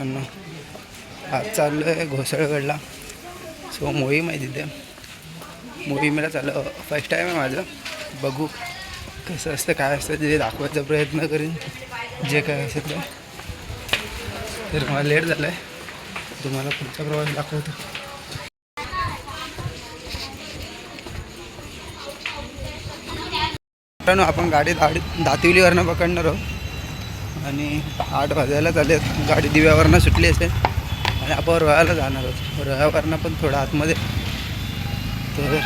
आज चाललो आहे घोसळगडला. सो मोहीम आहे तिथे. मोहिमेला चाललं फर्स्ट टाईम आहे माझं. बघू कसं असतं काय असतं ते दाखवायचा प्रयत्न करीन. जे काय असेल ते. तर मला लेट झालं आहे तुम्हाला पुढचा प्रवास दाखवतो. आपण गाडी दाडी दातिवलीवरनं पकडणार आहोत. आणि आठ वाजायला चालले गाडी दिव्यावरनं सुटली असेल. आणि आपण रोयाला जाणार आहोत. रोयावरनं पण थोडं आतमध्ये. तर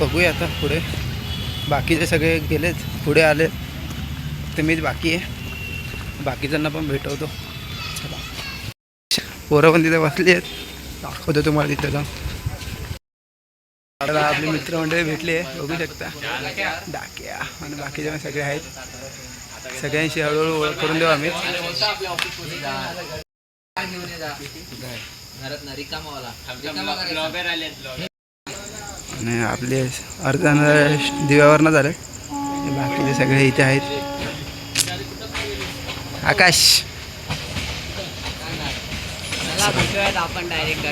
बघूया आता पुढे. बाकीचे सगळे गेलेच पुढे आले. तर मीच बाकी आहे. बाकीच्यांना पण भेटवतो. चला पोरं पण तिथे बसली आहेत. दाखवतो तुम्हाला तिथे जाऊन. आता आपले मित्रमंडळी भेटले बघू शकता. डाक्या. आणि बाकीचे सगळे आहेत. सगळ्यांशी हळूहळू ओळख करून देऊ आम्ही. आणि आपले अर्धा दिव्यावरनं झाले. बाकीचे सगळे इथे आहेत. आकाश. आपण डायरेक्ट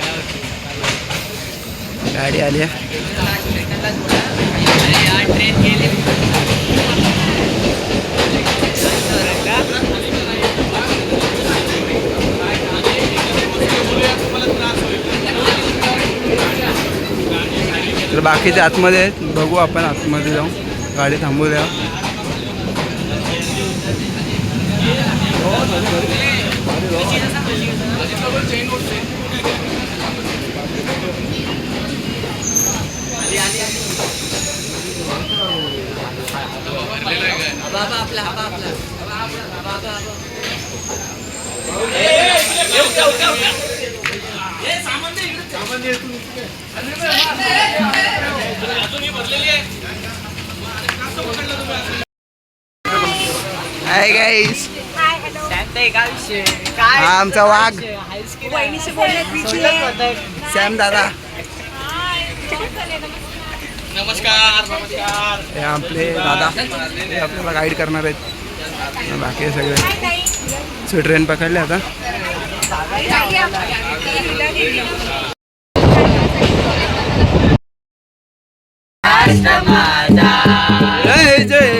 गाडी आली आहे ट्रेन गेली तर बाकीचे आतमध्ये आहेत. बघू आपण आतमध्ये जाऊन. गाडी थांबू द्या बाबा आपला बाबा आपला बाबा बाबा हाय गाईस हा आमचा वाघ सॅम दादा नमस्कार नमस्कार हे आपले दादा हे आपल्याला गाईड करणार आहेत. बाकी सगळे. सो ट्रेन पकडले आता. जय जय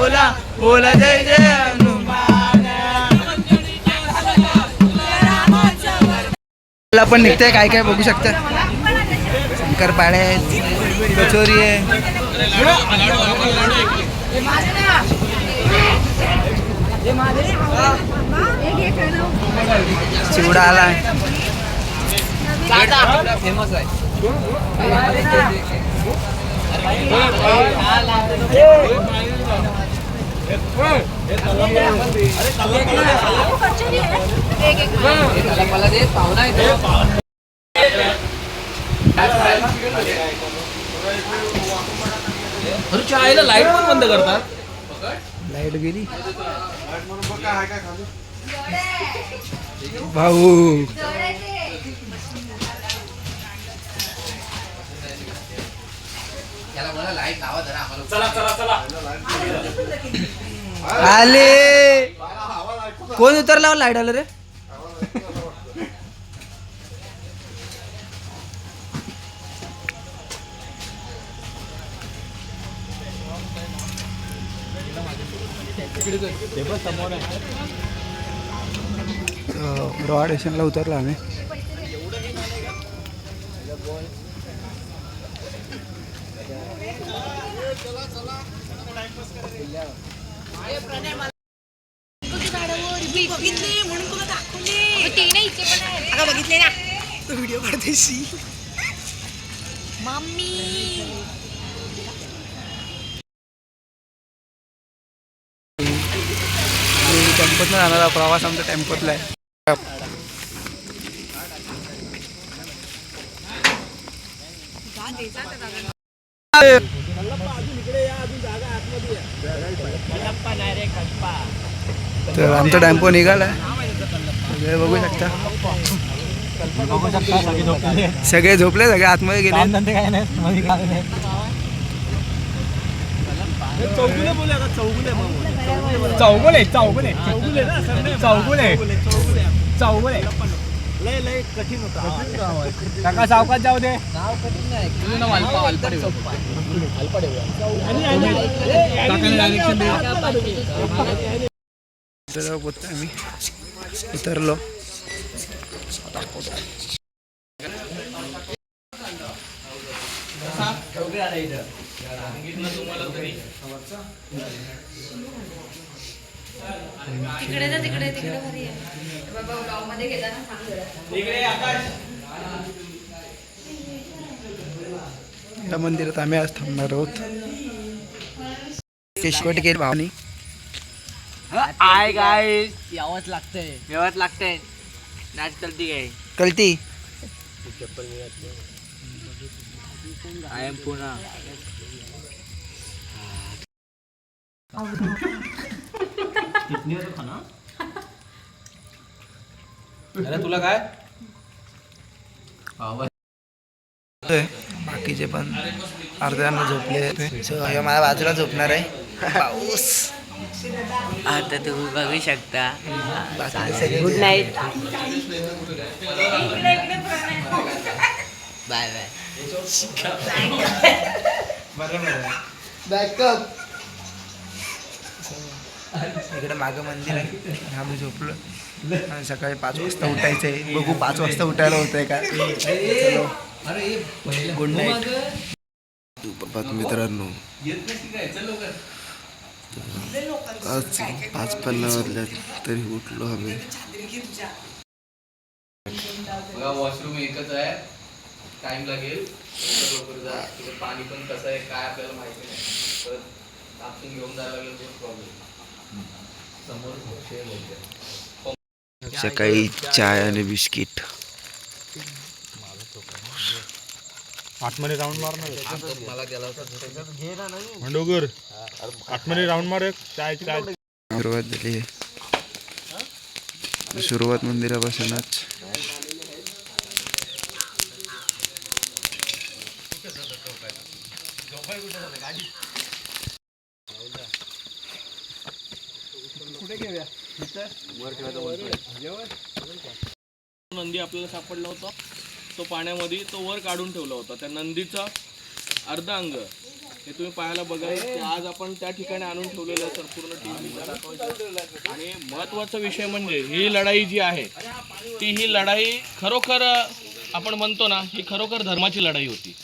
बोला बोला जय जय हनुमान पण निघतंय काय काय बघू शकता शंकरपाळे आहेत कचोरी आहे चिवडा आला फेमस आहे मला दे आईला लाइट पण बंद करतात लाइट गेली भाऊ. आले. कोण उतरला लाइट आलं रे? रोड स्टेशनला उतरलो आम्ही. बघितले म्हणून तुला दाखवले ते नाही इथे पण आहे अगं बघितले ना. तो व्हिडिओ काढतेशी मम्मी. टेम्पोतनं जाणारा प्रवास आमचा टेम्पोतला आहे. तर आमचा टेम्पो निघालाय सगळे बघू शकता. सगळे झोपले सगळे आतमध्ये गेले. चौगुले. चौगुले चौगुले. चौगुले. काका सावकाश जाऊ दे. तुझं नाव अल्पा अल्पा तर बोलतोय मी उतरलो. तिकडे ना तिकडे तिकडे भारी आहे बाबा गाव घेताना सांग जरा. या मंदिरात आम्ही आज थांबणार आहोत. केशवटकेर भावनी. आय गाय यावंच लागतंय. यावंच लागतंय नाच चलती काय? कळती. आय एम पुणा अरे तुला काय? बाकीचे पण अर्ध्यानं झोपले ह्यो माझ्या बाजूला झोपणार आहे. पाऊस. आता तुम्ही बघू शकता. Good night bye bye backup इकडे मागं मंदिर आहे. आम्ही झोपलो. आणि सकाळी पाच वाजता उठायचं. आहे बघू पाच वाजता उठायला होतंय का? चलो. गुड नाईट सुप्रभात मित्रांनो. आज पाच पन्नास वाजल्यात तरी उठलो आम्ही. वॉशरूम एकच आहे. टाइम लागेल. पाणी पण कसं आहे काय आपल्याला माहिती नाही. तर आपण घेऊन जायला लागेल समोर सकाळी चाय आणि बिस्किट. आतमध्ये राऊंड मारणार मला गेला होता भांडोगर. आतमध्ये राऊंड मार एक. चाय चाय. सुरुवात झाली. सुरुवात मंदिरापासूनच नंदी आपल्याला सापडला होता. तो पाण्यामध्ये तो वर काढून ठेवला होता. त्या नंदीचा अर्ध अंग. हे तुम्ही पाहायला बघाल ते आज आपण त्या ठिकाणी आणून ठेवलेलं आहे संपूर्ण टीम आणि महत्त्वाचा विषय म्हणजे ही लढाई जी आहे ती ही लढाई खरोखर आपण म्हणतो ना ही खरोखर धर्माची लढाई होती.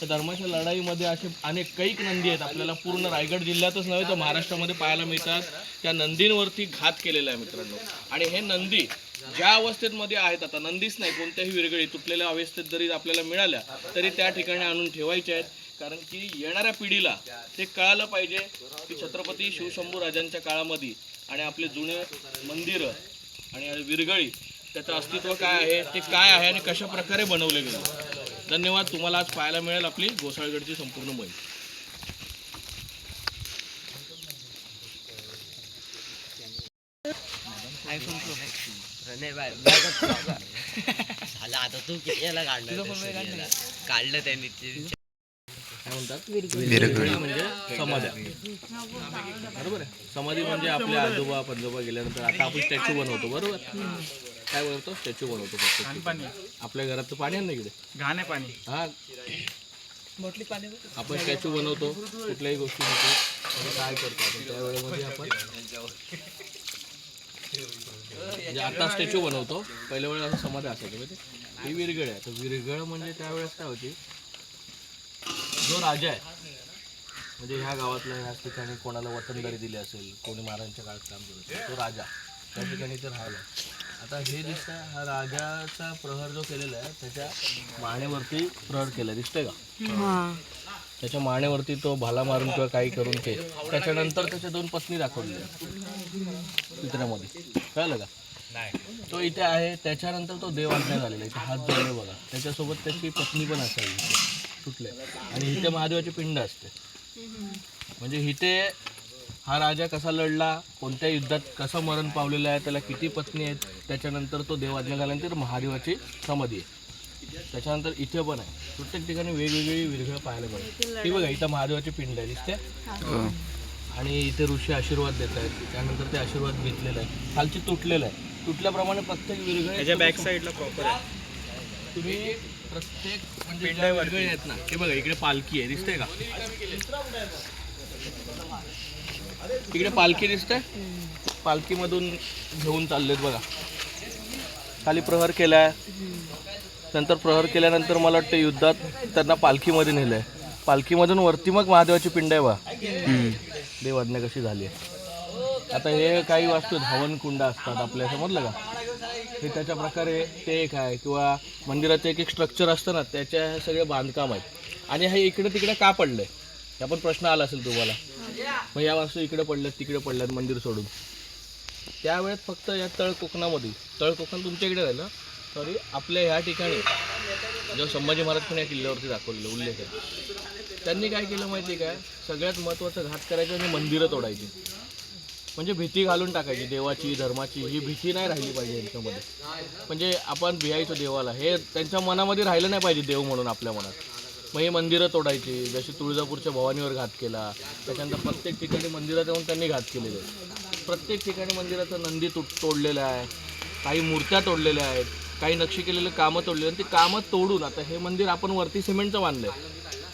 तर धर्माच्या लढाईमध्ये असे अनेक कैक नंदी आहेत. आपल्याला पूर्ण रायगड जिल्ह्यातच नव्हे तर महाराष्ट्रामध्ये पाहायला मिळतात. त्या नंदींवरती घात केलेला आहे मित्रांनो. आणि हे नंदी ज्या अवस्थेत मध्ये आहेत आता नंदीच नाही कोणत्याही विरगळी तुटलेल्या अवस्थेत जरी आपल्याला मिळाल्या तरी त्या ठिकाणी आणून ठेवायच्या आहेत. कारण की येणाऱ्या पिढीला ते कळालं पाहिजे की छत्रपती शिवशंभू राजांच्या काळामध्ये आणि आपले जुने मंदिरं आणि विरगळी त्याचं अस्तित्व काय आहे ते काय आहे आणि कशा प्रकारे बनवले गेले. धन्यवाद तुम्हाला आज पाहायला मिळेल आपली गोसाळगडची संपूर्ण मोहीम झालं आता तू किती याला काढलं काढलं त्यांनी काय म्हणतात विरगळी म्हणजे समाधी बरोबर आहे. समाधी म्हणजे आपले आजोबा पंजोबा गेल्यानंतर आता आपण स्टॅच्यू बनवतो बरोबर? काय बनवतो स्टॅच्यू बनवतो प्रत्येक आपल्या घरात तर पाणी आहे ना इकडे? घाणे पाणी हा आपण स्टॅच्यू बनवतो कुठल्याही गोष्टीसाठी आपण काय करतो? आपण त्या वेळेमध्ये आपण म्हणजे आता स्टॅच्यू बनवतो. पहिल्या वेळेला असं समाधी असायचं म्हणजे ही विरगळ आहे. तर विरगळ म्हणजे त्यावेळेस काय होती? जो राजा आहे म्हणजे ह्या गावातल्या ह्या ठिकाणी कोणाला वतनदारी दिली असेल कोणी महाराजांच्या काळात काम केलं असेल तो राजा त्या ठिकाणी इथे राहिला. आता हे दिसतंय हा राजाचा प्रहार जो केलेला आहे त्याच्या मानेवरती प्रहार केला दिसतंय का? त्याच्या मानेवरती तो भाला मारून किंवा काही करून ते. त्याच्यानंतर त्याच्या दोन पत्नी दाखवलेल्या चित्रामध्ये. कळलं का? तो इथे आहे त्याच्यानंतर तो देव आज्ञा झालेला इथे हात जोडले बघा. त्याच्यासोबत त्याची पत्नी पण असावी. तुटले आणि इथे महादेवाची पिंड असते. म्हणजे इथे हा राजा कसा लढला कोणत्या युद्धात कसं मरण पावलेलं आहे त्याला किती पत्नी आहेत त्याच्यानंतर तो देव आज्ञा झाल्यानंतर महादेवाची समाधी आहे. त्याच्यानंतर इथे पण आहे. प्रत्येक ठिकाणी वेगवेगळी विरघळ पाहायला मिळते. ही बघा इथं महादेवाची पिंड आहे दिसते? हो. आणि इथे ऋषी आशीर्वाद देत आहेत. त्यानंतर ते आशीर्वाद घेतलेलं आहे. खालची तुटलेलं आहे. तुटल्याप्रमाणे प्रत्येक विरघळ बॅक साईडला प्रॉपर आहे. तुम्ही प्रत्येक म्हणजे आहेत ना हे बघा इकडे पालखी आहे दिसते का? इकडे पालखी दिसते पालखीमधून घेऊन चाललेत बघा. खाली प्रहार केलाय. नंतर प्रहार केल्यानंतर मला वाटतं युद्धात त्यांना पालखीमध्ये नेलंय. पालखीमधून वरती मग महादेवाची पिंड आहे बा. देवाज्ञा कशी झाली आहे. आता हे काही वास्तू हवन कुंड असतात आपल्या समजलं का? हे त्याच्या प्रकारे ते एक आहे किंवा मंदिराचं एक एक स्ट्रक्चर असतं ना त्याच्या सगळे बांधकाम आहेत. आणि हे इकडे तिकडे का पडलंय? हा पण प्रश्न आला असेल तुम्हाला. मग या वास्तू इकडे पडल्यात तिकडे पडल्यात मंदिर सोडून. त्यावेळेस फक्त या तळ कोकणामध्ये तळ कोकण तुमच्या इकडे राहिलं सॉरी आपल्या ह्या ठिकाणी जो संभाजी महाराज पण या किल्ल्यावरती दाखवलेलं उल्लेख आहे. त्यांनी काय केलं माहिती आहे काय सगळ्यात महत्त्वाचं घात करायचं आणि मंदिरं तोडायची. म्हणजे भीती घालून टाकायची देवाची धर्माची ही भीती नाही राहिली पाहिजे यांच्यामध्ये. म्हणजे आपण भियायचो देवाला हे त्यांच्या मनामध्ये राहिलं नाही पाहिजे देव म्हणून आपल्या मनात. मग हे मंदिरं तोडायची. जशी तुळजापूरच्या भवानीवर घात केला. त्याच्यानंतर प्रत्येक ठिकाणी मंदिरात येऊन त्यांनी घात केलेले आहेत. प्रत्येक ठिकाणी मंदिराचं नंदी तुट तोडलेलं आहे. काही मूर्त्या तोडलेल्या आहेत. काही नक्षी केलेलं कामं तोडलेली आणि ती कामं तोडून आता हे मंदिर आपण वरती सिमेंटचं बांधलं आहे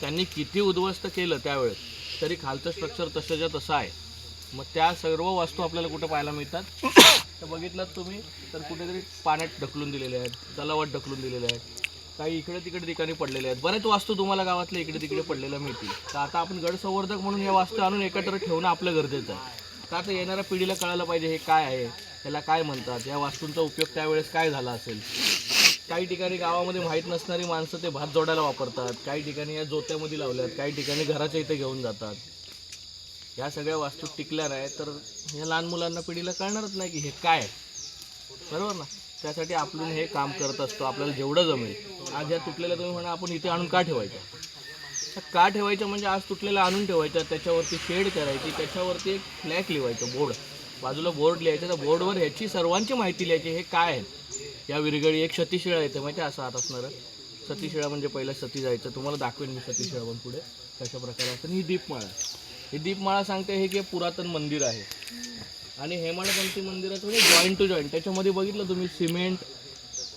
त्यांनी किती उद्ध्वस्त केलं त्यावेळेस. तरी खालचं स्ट्रक्चर तसंच्या तसं आहे. मग त्या सर्व वस्तू आपल्याला कुठं पाहायला मिळतात? तर बघितलात तुम्ही तर कुठेतरी पाण्यात ढकलून दिलेले आहेत. तलावात ढकलून दिलेले आहेत. काही इकडे तिकडे ठिकाणी पडलेले आहेत. बरेच वास्तू तुम्हाला गावातल्या इकडे तिकडे पडलेल्या मिळतील. तर आता आपण गडसंवर्धक म्हणून या वास्तू आणून एकत्र ठेवणं आपलं गरजेचं आहे. तर आता येणाऱ्या पिढीला कळायला पाहिजे हे काय आहे त्याला काय म्हणतात या वास्तूंचा उपयोग त्यावेळेस काय झाला असेल? काही ठिकाणी गावामध्ये माहीत नसणारी माणसं ते भात जोडायला वापरतात. काही ठिकाणी या जोत्यामध्ये लावल्यात काही ठिकाणी घराच्या इथे घेऊन जातात. या सगळ्या वास्तू टिकल्या नाही तर या लहान मुलांना पिढीला कळणारच नाही की हे काय आहे. बरोबर ना? त्यासाठी आपण हे काम करत असतो आपल्याला जेवढं जमेल. आज ह्या तुटलेल्या तुम्ही म्हणा आपण इथे आणून का ठेवायच्या? तर का ठेवायचं म्हणजे आज तुटलेलं आणून ठेवायचं त्याच्यावरती शेड करायची त्याच्यावरती एक फ्लॅग लिवायचं बोर्ड. बाजूला बोर्ड लिहायचं त्या बोर्डवर ह्याची सर्वांची माहिती लिहायची हे काय आहे? या विरगळी एक सतीशिळा येते माहिती आहे असं हात असणारं. सतीशिळा म्हणजे पहिलं सती जायचं. तुम्हाला दाखवेन मी सतीशिळा पण पुढे कशा प्रकारे असतं. ही दीपमाळा. ही दीपमाळा सांगते हे की पुरातन मंदिर आहे. आणि हेमाडपंथी मंदिराचं म्हणजे जॉईंट टू जॉईंट त्याच्यामध्ये बघितलं तुम्ही सिमेंट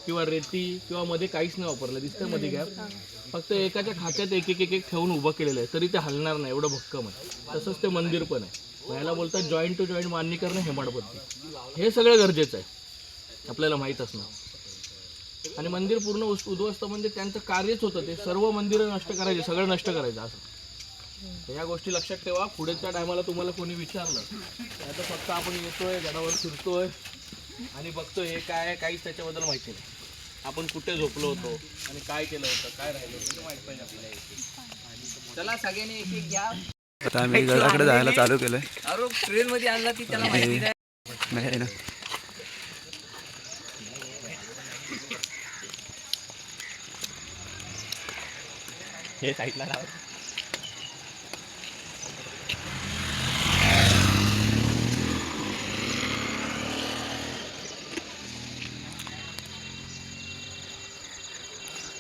किंवा रेती किंवा मध्ये काहीच नाही वापरलं. दिसतं मध्ये गॅप फक्त एकाच्या खात्यात एक एक एक एक ठेवून उभं केलेलं आहे. तरी ते हलणार नाही एवढं भक्कम आहे. तसंच ते मंदिर पण आहे. याला बोलतात जॉईंट टू जॉईंट मान्य करणं हेमाडपंथी. हे सगळं गरजेचं आहे. आपल्याला माहीत असणं आणि मंदिर पूर्ण उद्ध्वस्त म्हणजे त्यांचं कार्यच होतं ते. सर्व मंदिरं नष्ट करायचे सगळं नष्ट करायचं असं. या गोष्टी लक्षात ठेवा. पुढेच्या टायमाला तुम्हाला कोणी विचारलं आता फक्त आपण येतोय गडावर फिरतोय आणि बघतोय हे काय काहीच त्याच्याबद्दल माहिती नाही. आपण कुठे झोपलो होतो आणि काय केलं होतं काय राहिलं होतं माहीत पाहिजे आपल्याला चला सगळ्यांनी एक एक घ्या. आता आम्ही गडाकडे जायला चालू केलंय. अरे ट्रेन मध्ये आणला ती त्याला माहिती नाही. ना. हे साईडला लाव.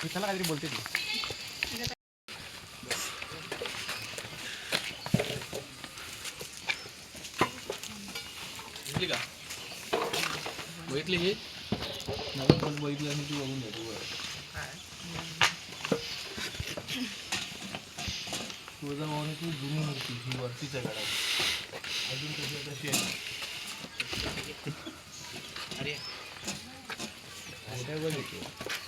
चला काहीतरी बोलते तू दिसली का बघितली ही नवीन पण बघितली आणि ती बघून घ्या तू तुळजाभवानीची जुनी मूर्ती ही वरतीच आहे गाडा अजून कशी आहे तशी आहे काय बघितली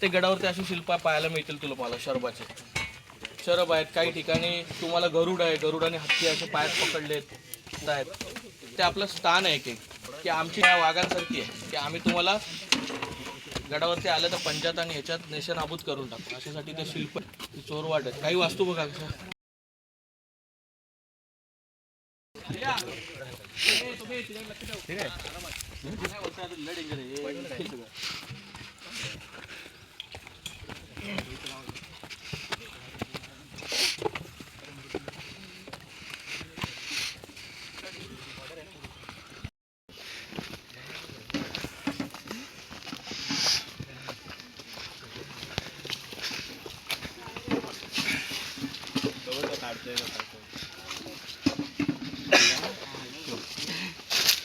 प्रत्येक गडावरती अशी शिल्प पाहायला मिळतील तुला मला शरबाचे शरब आहेत काही ठिकाणी तुम्हाला गरुड आहे गरुड आणि हत्ती असे पायात पकडलेत आहेत. ते आपलं स्थान आहे की की आमची या वाघांसारखी आहे की आम्ही तुम्हाला गडावरती आलं तर पंचायत आणि ह्याच्यात नेशनाबूत करून टाकू. अशासाठी ते शिल्प चोर चोरवाट आहेत. काही वास्तू बघा कशा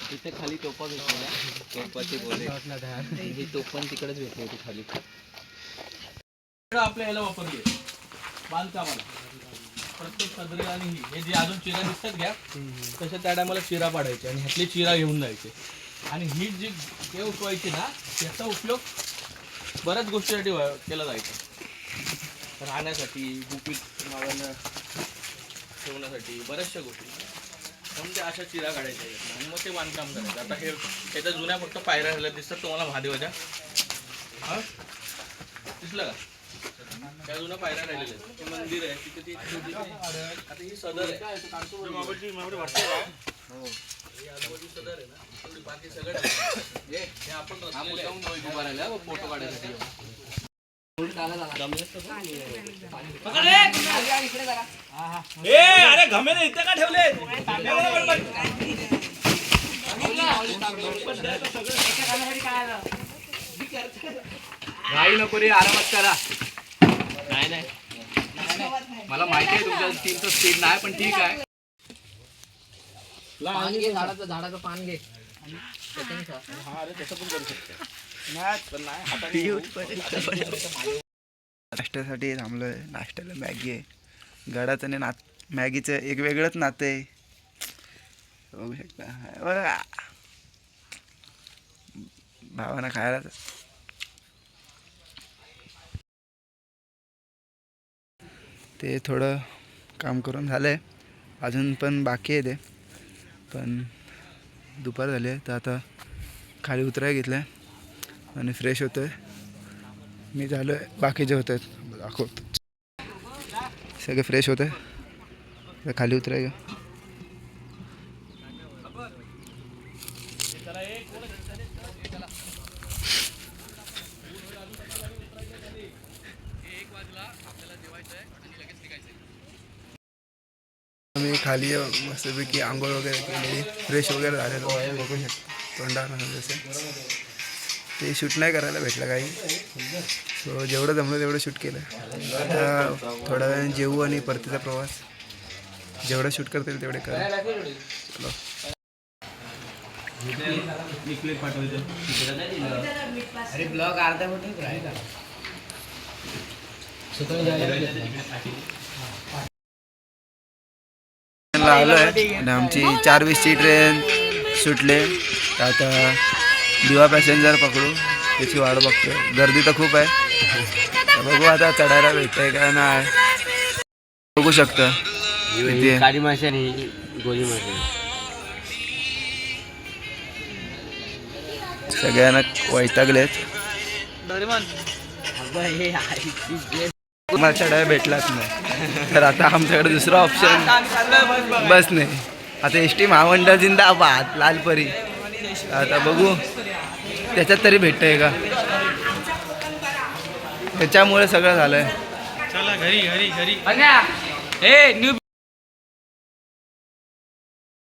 तिथे खाली तोफा भेटलेला तोफाची बोले. म्हणजे ही तोफ पण तिकडेच भेटली होती खाली. आपल्या याला वापरली बांधकामाला. प्रत्येक सदरे आणि ही. हे जे अजून चिरा दिसतात घ्या. तशा त्या टायमाला चिरा पाडायचे आणि ह्यातली चिरा घेऊन जायचे. आणि ही जी हे उठवायची ना त्याचा उपयोग बऱ्याच गोष्टीसाठी केला जायचा. राहण्यासाठी गुपित मावांना ठेवण्यासाठी बऱ्याचशा गोष्टी. म्हणून ते अशा चिरा काढायच्या. आणि मग ते बांधकाम करायचं. आता हे त्याच्या जुन्या फक्त पायऱ्या राहिल्या दिसतात तुम्हाला महादेवाच्या हा? दिसलं का? त्या जुन्या पायऱ्या राहिलेल्या आहेत. ते मंदिर आहे तिथे ती आता ही सदर आहे. हो. ही आजूबाजू सदर आहे ना. तेवढी बाकी सगळं आहे. हे हे आहे. उभा राहिला फोटो काढायसाठी घाई नको रे आरामात करा. नाही नाही. मला माहिती आहे तुमच्या टीमचं स्पीड नाही पण ठीक आहे. पान घे झाडाचं झाडाचं पान घे. आणि त्याच्याने खा. नाश्त्यासाठी थांबलो आहे नाश्त्याला मॅगी आहे. गडाचं आणि नात मॅगीचं एक वेगळंच नातं आहे. बघू शकता. भावानं खायला ते थोडं काम करून झालं आहे अजून पण बाकी आहे ते. पण दुपार झाली आहे तर आता खाली उतराय घेतलं आहे आणि फ्रेश होतो आहे मी झालो आहे बाकीचे होत दाखवतो. सगळे फ्रेश होते तर खाली उतराय का खाली मस्तपैकी आंघोळ वगैरे केली, फ्रेश वगैरे झालेलो बघू शकतो. जसं ते शूट नाही करायला भेटलं काही. सो जेवढं जमलं तेवढं शूट केलं. आता थोड्या वेळाने जेवू आणि परतीचा प्रवास. जेवढं शूट करता येईल तेवढे कर. आलोय आणि आमची चार वीसची ट्रेन सुटले. आता दिवा पॅसेंजर पकडू त्याची वाट बघतोय. गर्दी तर खूप आहे. बघू आता चढायला भेटतंय का नाही. बघू शकता. किती काळी आणि गोळी सगळ्यांना वैतागलेत चढायला भेटलाच नाही. तर आता आमच्याकडे दुसरा ऑप्शन बस नाही आता एस टी महामंडळ जिंदाबाद लालपरी. आता बघू. त्याच्यात तरी भेटतंय का? त्याच्यामुळे सगळं झालंय.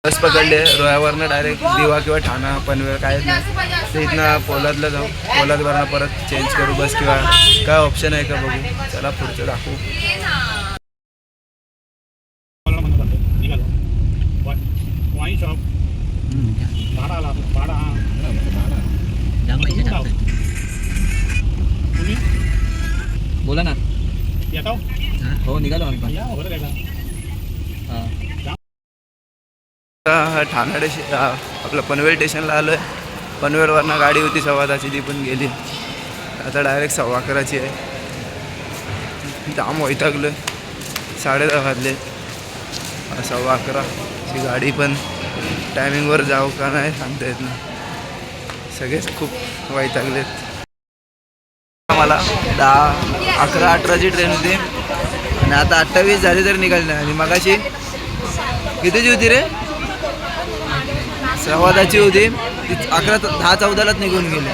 बस पकडले रोयावरनं डायरेक्ट दिवा किंवा ठाणा पनवेल काय नाही. ते इथनं पोलादला जाऊ. पोलादवरनं परत चेंज करू बस किंवा काय ऑप्शन आहे का बघू. चला पुढचं दाखवू. वाईन शॉप भाडा आला भाडा बोला ना. येता. हो? हो निघालो आम्ही पण. स्टेशन आपलं पनवेल स्टेशनला आलो आहे पनवेलवरनं गाडी होती सव्वा दहाची ती पण गेली. आता डायरेक्ट सव्वा अकराची आहे. जाम वैतागलो साडे दहा वाजले. सव्वा अकरा ची गाडी पण टायमिंगवर जाऊ का नाही सांगता येत नाही. सगळेच खूप वैतागलेत. मला दहा अकरा अठराची ट्रेन होती. आणि आता अठ्ठावीस झाली तर निघाली. नाही आणि मगाशी कितीची होती रे? सव्वादाची होती. ती अकरा दहा चौदालाच निघून गेली.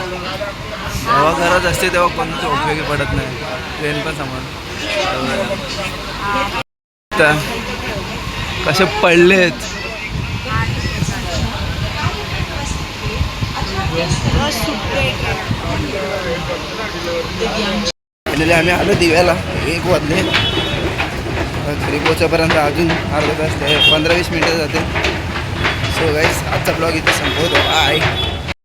जेव्हा घरात असते तेव्हा कोणतं उपयोगी पडत नाही. ट्रेन पण समोर. कसे पडलेत? फायनली आम्ही आलो दिव्याला. एक वाजले. घरी पोहोचेपर्यंत अजून अर्धा तास पंधरा वीस मिनटं जाते सो गाईस आजचा ब्लॉग इथे संपवतो. बाय